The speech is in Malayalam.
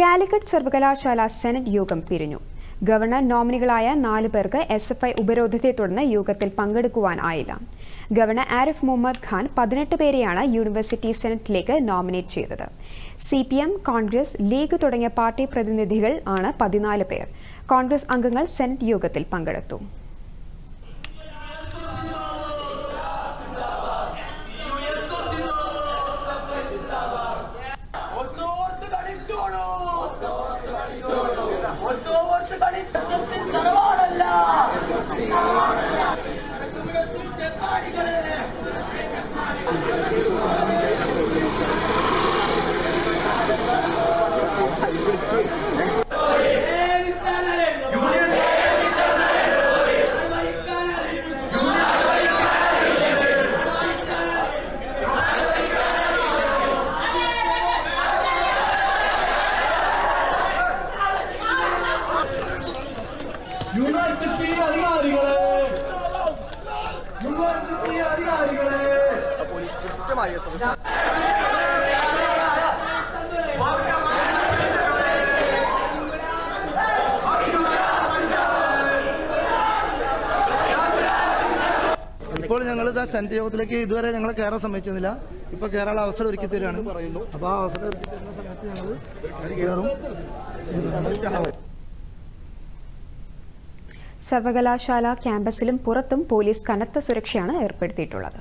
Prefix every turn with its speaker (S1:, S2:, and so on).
S1: കാലിക്കറ്റ് സർവകലാശാല സെനറ്റ് യോഗം പിരിഞ്ഞു. ഗവർണർ നോമിനികളായ നാല് പേർക്ക് എസ് എഫ് ഐ ഉപരോധത്തെ തുടർന്ന് യോഗത്തിൽ പങ്കെടുക്കുവാൻ ആയില്ല. ഗവർണർ ആരിഫ് മുഹമ്മദ് ഖാൻ പതിനെട്ട് പേരെയാണ് യൂണിവേഴ്സിറ്റി സെനറ്റിലേക്ക് നോമിനേറ്റ് ചെയ്തത്. C P M Congress League തുടങ്ങിയ പാർട്ടി പ്രതിനിധികൾ ആണ് പതിനാല് പേർ. കോൺഗ്രസ് അംഗങ്ങൾ സെനറ്റ് യോഗത്തിൽ പങ്കെടുത്തു.
S2: യൂണിവേഴ്സിറ്റി അധികാരികളെ. യൂണിവേഴ്സിറ്റി
S3: ഇപ്പോൾ ഞങ്ങൾ സെന്റ് യോഗത്തിലേക്ക് ഇതുവരെ ഞങ്ങൾ കയറാൻ സമ്മതിച്ചിരുന്നില്ല. ഇപ്പൊ കയറാനുള്ള അവസരം ഒരുക്കി തരികയാണ്. അപ്പോൾ ആ അവസരം ഒരുക്കി തരുന്ന സമയത്ത് ഞങ്ങൾ കയറും
S1: സർവകലാശാല ക്യാമ്പസിലും പുറത്തും പോലീസ് കനത്ത സുരക്ഷയാണ് ഏർപ്പെടുത്തിയിട്ടുള്ളത്.